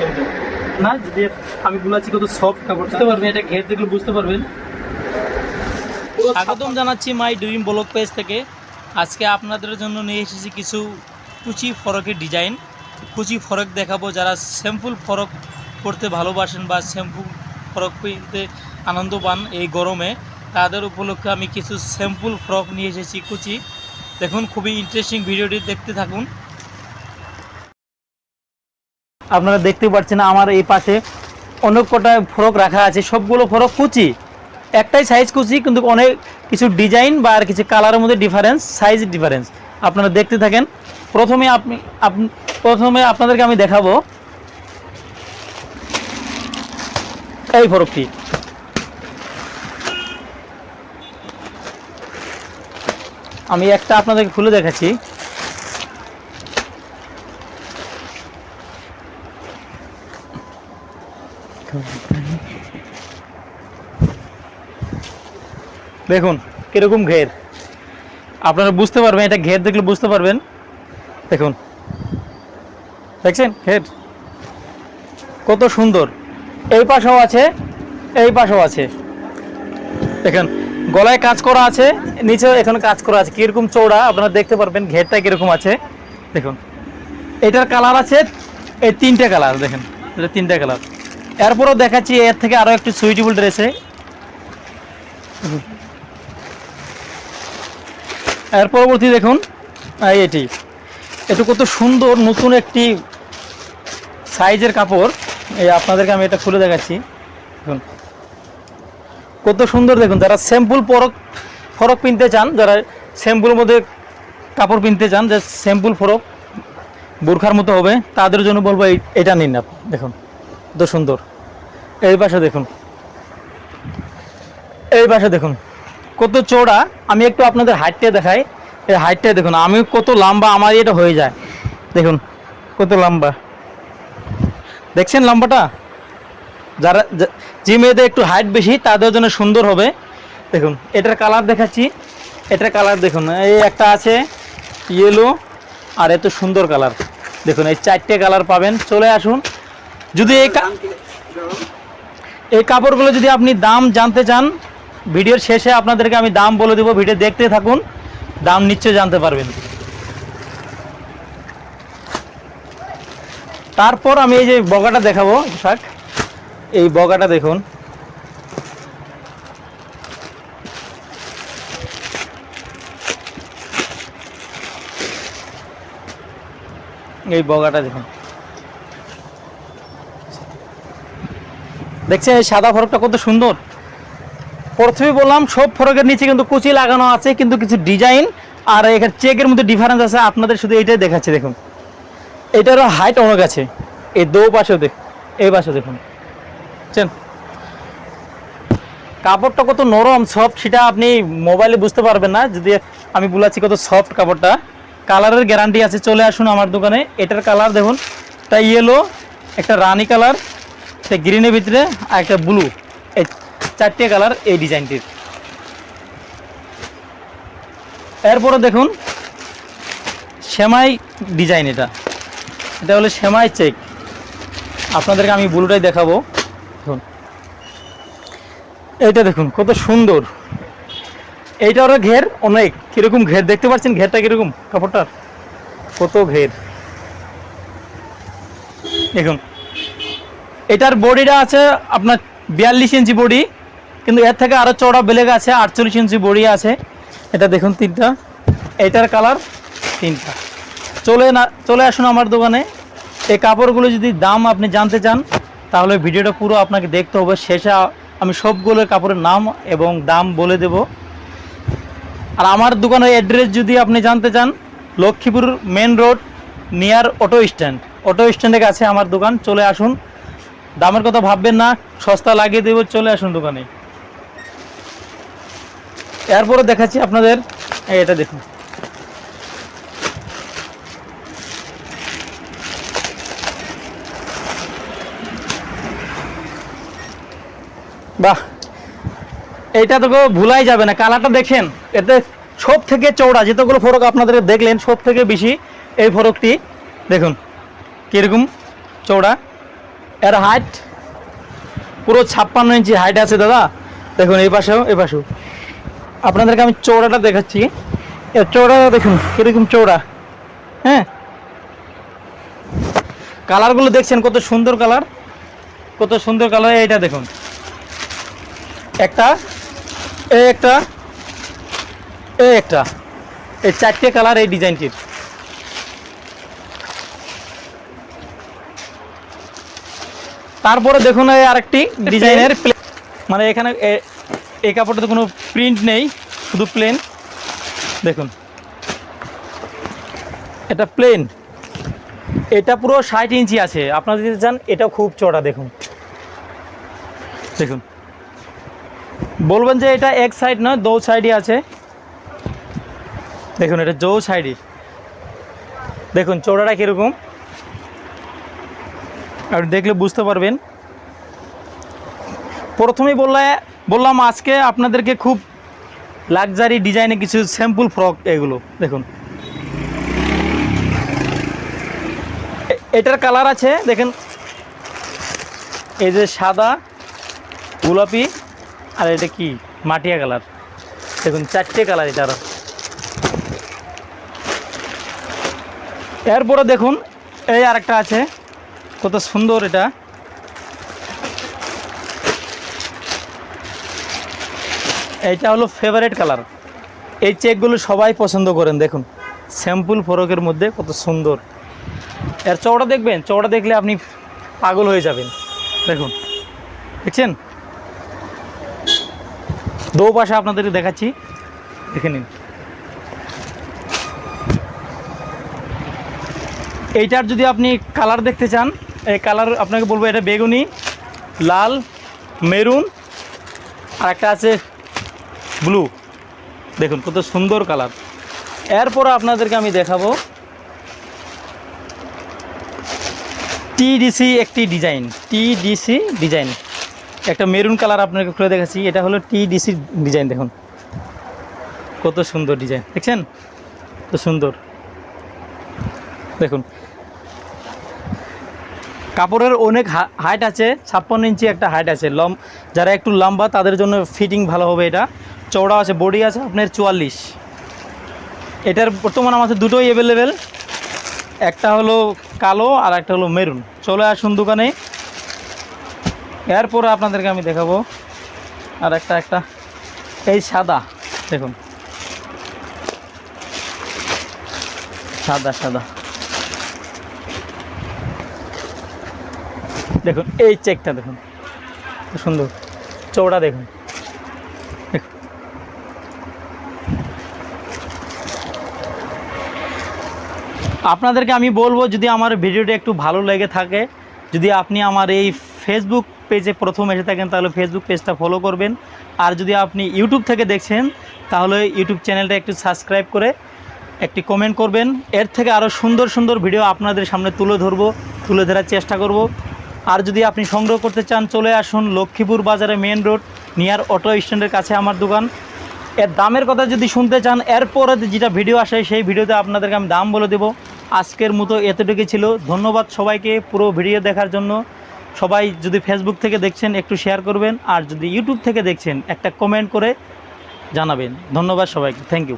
অসুবিধা না যদি আমি বলেছি কত সফট কাপড় বুঝতে পারবেন এটা ঘের দেখলে বুঝতে পারবেন। স্বাগতম জানাচ্ছি মাই ড্রিম ব্লগ পেজ থেকে। আজকে আপনাদের জন্য নিয়ে এসেছি কিছু কুচি ফরকের ডিজাইন। কুচি ফরক দেখাবো যারা স্যাম্পল ফরক পরতে ভালোবাসেন বা স্যাম্পল ফরক কিনতে আনন্দ পান এই গরমে তাদের উপলক্ষে আমি কিছু স্যাম্পল ফ্রক নিয়ে এসেছি কুচি। দেখুন খুবই ইন্টারেস্টিং ভিডিওটি দেখতে থাকুন। আপনারা দেখতে পাচ্ছেন আমার এই পাশে অনেক কটা ফ্রক রাখা আছে। সবগুলো ফ্রক কুচি। একটাই সাইজ কুচি, কিন্তু অনেক কিছু ডিজাইন বা আর কিছু কালারের মধ্যে ডিফারেন্স সাইজ ডিফারেন্স আপনারা দেখতে থাকেন। প্রথমে আপনি, আপ- প্রথমে আপনাদেরকে আমি দেখাবো এই ফরকটি। আমি একটা আপনাদেরকে খুলে দেখাচ্ছি। দেখুন, কীরকম ঘের। আপনারা বুঝতে পারবেন, এটা ঘের দেখলে বুঝতে পারবেন। দেখুন, দেখছেন ঘের? কত সুন্দর। এই পাশেও আছে, এই পাশেও আছে। দেখেন, গলায় কাজ করা আছে, নিচেও এখানে কাজ করা আছে। কীরকম চৌড়া আপনারা দেখতে পারবেন ঘেরটা কীরকম আছে। দেখুন, এটার কালার আছে, এই তিনটে কালার, দেখেন, এটা তিনটে কালার। এরপরও দেখাচ্ছি, এর থেকে আরও একটু সুইটেবল ড্রেসে এর পরবর্তী দেখুন এটি। এটা কত সুন্দর নতুন একটি সাইজের কাপড়। এই আপনাদেরকে আমি এটা খুলে দেখাচ্ছি। দেখুন। কত সুন্দর দেখুন, যারা স্যাম্পল ফরক ফরক কিনতে চান, যারা স্যাম্পুলের মধ্যে কাপড় কিনতে চান, যে স্যাম্পল ফরক বোরখার মতো হবে, তাদের জন্য বলব এটা নিন আপনি। দেখুন, কত সুন্দর। এই পাশে দেখুন। এই পাশে দেখুন। কত চওড়া, আমি একটু আপনাদের হাইটটা দেখাই। এই হাইটটা দেখুন আমি কত লম্বা, আমার এটা হয়ে যায়। দেখুন, কত লম্বা। দেখছেন লম্বাটা? যারা, যা- মেয়েদের একটু হাইট বেশি, তাদের জন্য সুন্দর হবে। দেখুন, এটার কালার দেখাচ্ছি। এটার কালার দেখুন, এই একটা আছে ইয়েলো আর এত সুন্দর কালার দেখুন, এই চারটে কালার পাবেন। চলে আসুন। যদি এই এই কাপড়গুলো যদি আপনি দাম জানতে চান ভিডিওর শেষে আপনাদেরকে আমি দাম বলে দেবো, ভিডিও দেখতে থাকুন, দাম নিশ্চয় জানতে পারবেন। তারপর আমি এই যে বগাটা দেখাবো শাক এই বগাটা দেখুন। এই বগাটা দেখুন। দেখছেন এই সাদা ফরকটা কত সুন্দর? প্রথমে বললাম, সব ফরকের নিচে কিন্তু কুচি লাগানো আছে, কিন্তু কিছু ডিজাইন আর এখানে চেকের মধ্যে ডিফারেন্স আছে, আপনাদের শুধু এইটাই দেখাচ্ছে, দেখুন। এটারও হাইট অনেক আছে। এই দো পাশেও দেখ, এই পাশে দেখুন। বুঝছেন? কাপড়টা কত নরম সফট সেটা আপনি মোবাইলে বুঝতে পারবেন না। যদি আমি বলেছি কত সফট কাপড়টা কালারের গ্যারান্টি আছে, চলে আসুন আমার দোকানে। এটার কালার দেখুন, একটা ইয়েলো একটা রানি কালার একটা গ্রিনের ভিতরে, আর একটা ব্লু চারটে কালার এই ডিজাইনটির। এরপরে দেখুন, সেমাই ডিজাইন এটা। এটা হলো সেমাই চেক। আপনাদেরকে আমি ব্লুটাই দেখাবো। দেখুন। এইটা দেখুন, কত সুন্দর। এইটারও ঘের, অনেক। কীরকম ঘের? দেখতে পাচ্ছেন ঘেরটা কীরকম? কাপড়টার? কত ঘের। দেখুন। এটার বডিটা আছে আপনার বিয়াল্লিশ ইঞ্চি বডি। কিন্তু এর থেকে আরও চওড়া বেলেগ আছে, আটচল্লিশ ইঞ্চি বডি আছে। এটা দেখুন তিনটা। এটার কালার তিনটা। চলে না, চলে আসুন আমার দোকানে। এই কাপড়গুলো যদি দাম আপনি জানতে চান, তাহলে ভিডিওটা পুরো আপনাকে দেখতে হবে। শেষে আমি সবগুলো কাপড়ের নাম এবং দাম বলে দেব। আর আমার দোকানের অ্যাড্রেস যদি আপনি জানতে চান, Lakshmipur main road near auto stand auto স্ট্যান্ডের কাছে আমার দোকান। চলে আসুন। দামের কথা ভাববেন না, সস্তা লাগিয়ে দেবো। চলে আসুন দোকানে। এরপরে দেখাচ্ছি আপনাদের এটা দেখুন। বাহ, এইটা তো ভুলাই যাবে না, কালারটা দেখেন, এতে সব থেকে চওড়া, যেতগুলো ফরক আপনাদের দেখলেন, সব থেকে বেশি এই ফরকটি দেখুন, কীরকম চওড়া। এর হাইট পুরো ছাপ্পান্ন ইঞ্চি হাইট আছে দাদা। দেখুন, এই পাশেও এই পাশেও। আপনাদেরকে আমি চৌড়াটা দেখাচ্ছি। চৌড়াটা দেখুন কীরকম চৌড়া হ্যাঁ? কালারগুলো দেখছেন কত সুন্দর কালার। কত সুন্দর কালার এইটা দেখুন। একটা এই একটা এই একটা। এই চারটে কালার এই ডিজাইনটির। তারপরে দেখুন এই আরেকটি ডিজাইনের মানে এখানে এই কাপড়টাতে কোনো প্রিন্ট নেই, শুধু প্লেন দেখুন। এটা প্লেন এটা পুরো ষাট ইঞ্চি আছে। আপনারা যদি চান এটা খুব চড়া দেখুন। দেখুন। বলবেন যে এটা এক সাইড নয়, দো সাইডই আছে। দেখুন, এটা জৌ সাইডই দেখুন চৌড়াটা কীরকম। আপনি দেখলে বুঝতে পারবেন। প্রথমেই বললে বললাম আজকে আপনাদেরকে খুব লাক্সারি ডিজাইনে কিছু স্যাম্পল ফ্রক এগুলো, দেখুন। এটার কালার আছে, দেখেন। এই যে সাদা, গোলাপি, আর এটা কি? মাটিয়া কালার দেখুন, চারটে কালার এটার এরপরে দেখুন, এই আরেকটা আছে। কত সুন্দর এটা। এইটা হলো ফেভারিট কালার এই চেকগুলো সবাই পছন্দ করেন, দেখুন। স্যাম্পল ফরকের মধ্যে কত সুন্দর। এর চওড়া দেখবেন? চওড়া দেখলে আপনি পাগল হয়ে যাবেন। দেখুন, দেখছেন? দো পাশে আপনাদেরকে দেখাচ্ছি। দেখে নিন। এইটার যদি আপনি কালার দেখতে চান, এই কালার আপনাকে বলব, এটা বেগুনি, লাল, মেরুন, আর একটা আছে ব্লু দেখুন, কত সুন্দর কালার। এরপর আপনাদেরকে আমি দেখাবো টিডিসি একটি ডিজাইন টিডিসি ডিজাইন। একটা মেরুন কালার আপনাকে খুলে দেখাচ্ছি, এটা হলো টিডিসি ডিজাইন, দেখুন। কত সুন্দর ডিজাইন, দেখছেন? কত সুন্দর। দেখুন। কাপড়ের অনেক হাইট আছে, ছাপ্পান্ন ইঞ্চি একটা হাইট আছে। লম যারা একটু লম্বা, তাদের জন্য ফিটিং ভালো হবে এটা। চওড়া আছে, বডি আছে আপনার চুয়াল্লিশ। এটার বর্তমান আমাদের দুটোই অ্যাভেলেবেল একটা হলো কালো আর একটা হলো মেরুন। চলে আসুন দোকানে। এরপরে আপনাদেরকে আমি দেখাবো। আর একটা একটা। এই সাদা, দেখুন। সাদা সাদা। দেখুন, এই চেকটা দেখুন। সুন্দর। চৌড়া দেখুন। আপনাদেরকে আমি বলব, যদি আমার ভিডিওটা একটু ভালো লেগে থাকে, যদি আপনি আমার এই ফেসবুক পেজে প্রথম এসে থাকেন, তাহলে ফেসবুক পেজটা ফলো করবেন। আর যদি আপনি ইউটিউব থেকে দেখছেন, তাহলে ইউটিউব চ্যানেলটা একটু সাবস্ক্রাইব করে একটি কমেন্ট করবেন। এর থেকে আরও সুন্দর সুন্দর ভিডিও আপনাদের সামনে তুলে ধরবো, তুলে ধরার চেষ্টা করব। আর যদি আপনি সংগ্রহ করতে চান, চলে আসুন লক্ষ্মীপুর বাজারে মেন রোড নিয়ার অটো স্ট্যান্ডের কাছে আমার দোকান। এর দামের কথা যদি শুনতে চান, এরপরে যেটা ভিডিও আসে, সেই ভিডিওতে আপনাদেরকে আমি দাম বলে দেবো। আজকের মতো এতটুকু ছিল। ধন্যবাদ সবাইকে পুরো ভিডিও দেখার জন্য। সবাই যদি ফেসবুক থেকে দেখছেন, একটু শেয়ার করবেন। আর যদি ইউটিউব থেকে দেখছেন, একটা কমেন্ট করে জানাবেন। ধন্যবাদ সবাইকে। Thank you